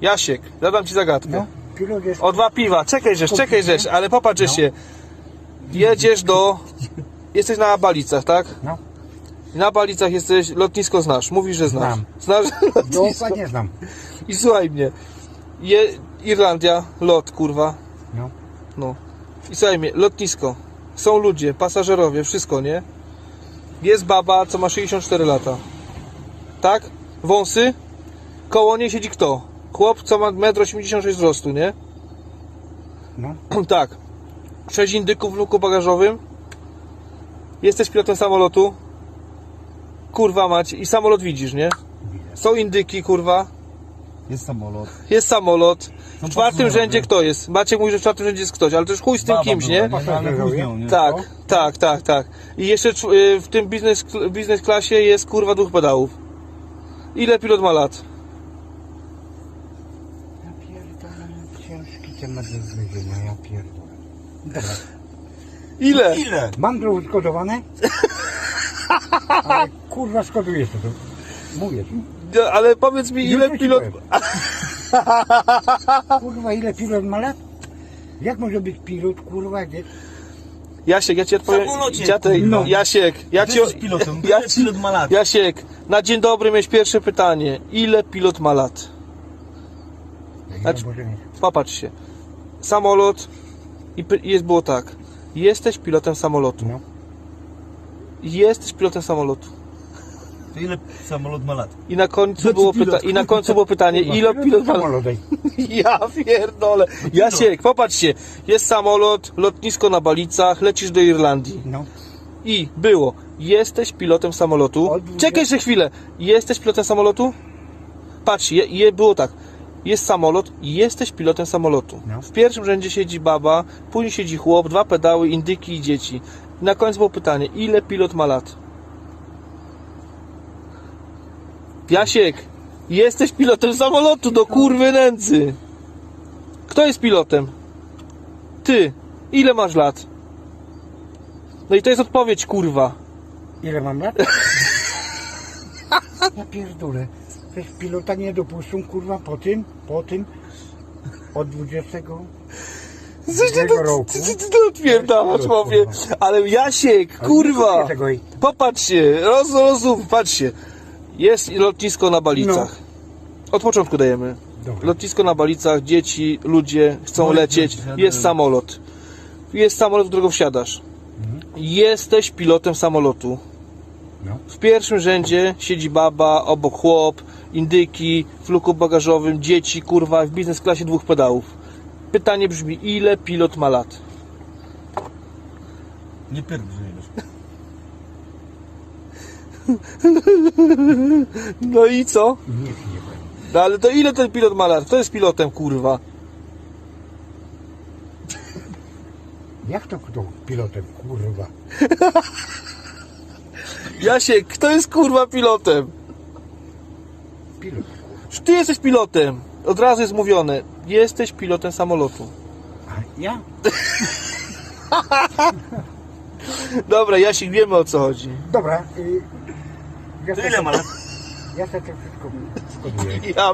Jasiek, zadam ci zagadkę. No. O dwa piwa, czekaj żeś, czekaj żeś, ale popatrz No. się. Jedziesz do... Jesteś na Balicach, tak? No, Na Balicach jesteś, lotnisko znasz, mówisz, że znasz. Znam. Znasz lotnisko. dokładnie znam. I słuchaj mnie. Je, Irlandia, lot, kurwa. No, No. I słuchaj mnie, lotnisko. Są ludzie, pasażerowie, wszystko, nie? Jest baba, co ma 64 lata. Tak? Wąsy? Koło niej siedzi kto? Chłop, co ma 1,86 m wzrostu, nie? no, tak. Sześć indyków w luku bagażowym. Jesteś pilotem samolotu. Kurwa mać. I samolot widzisz, nie? widzę. Są indyki, kurwa. Jest samolot. Jest samolot. W czwartym rzędzie kto jest? Maciek mówi, że w czwartym rzędzie jest ktoś, ale to już chuj z tym Baba kimś, była, nie? No, ale później, nie? Tak, No. tak, tak, tak. I jeszcze cz- y, w tym biznes, biznes klasie jest kurwa dwóch pedałów. Ile pilot ma lat? 15 metrów z więzienia, ja pierdolę. Ile? Ile? Mam to odszkodowane? Ale kurwa szkodujesz to. Mówię. No, Ale powiedz mi, ile pilot... Kurwa ile pilot ma lat? Jak może być pilot, kurwa, gdzie... Jasiek, ja cię odpowiem... samolocie, no. Jasiek, ja ci... pilotem? Ja ci... Pilot ma lat. Jasiek, na dzień dobry mieć pierwsze pytanie. Ile pilot ma lat? Znaczy-. Popatrz się. Samolot i jest było tak. Jesteś pilotem samolotu. No, Jesteś pilotem samolotu. To ile samolot ma lat? I na końcu Jaki było pilot, pyta- i na końcu było pytanie, ile pilot ma. Ja pierdolę. Jasiek, popatrzcie. Jest samolot, lotnisko na Balicach, lecisz do Irlandii. No, I było. Jesteś pilotem samolotu. Czekaj jeszcze chwilę. Jesteś pilotem samolotu? Patrz, je, je, było tak. Jest samolot i jesteś pilotem samolotu. No. W pierwszym rzędzie siedzi baba, później siedzi chłop, dwa pedały, indyki i dzieci. I na końcu było pytanie, ile pilot ma lat? Jasiek, jesteś pilotem samolotu do kurwy nędzy. Kto jest pilotem? Ty. Ile masz lat? No i to jest odpowiedź, kurwa. ile mam lat? Ja pierdolę. Przecież pilota nie dopuszczą, kurwa, po tym, po tym, od 20 Coś ty, roku. ty, ty, ty to odpierdalasz, chłopie. Ale Jasiek, kurwa. Popatrz się, roz, rozum, patrz się. Jest lotnisko na Balicach. Od początku dajemy. Dobra. Lotnisko na Balicach, dzieci, ludzie chcą No, lecieć. dzieci, Jest samolot. Jest samolot, w którego wsiadasz. Jesteś pilotem samolotu. No. W pierwszym rzędzie siedzi baba, obok chłop, indyki, w luku bagażowym, dzieci, kurwa, w biznes klasie dwóch pedałów. Pytanie brzmi, ile pilot ma lat? Nie pierdolisz. No i co? Nic nie powiem. No ale to ile ten pilot ma lat? Kto jest pilotem, kurwa? Jak to kto pilotem, kurwa? Jasiek, kto jest kurwa pilotem? Pilot. Ty jesteś pilotem. Od razu jest mówione. Jesteś pilotem samolotu. A ja? Dobra, Jasik, wiemy o co chodzi. Dobra. Y, ja se- ile ma lat? Ja sobie to wszystko. Ja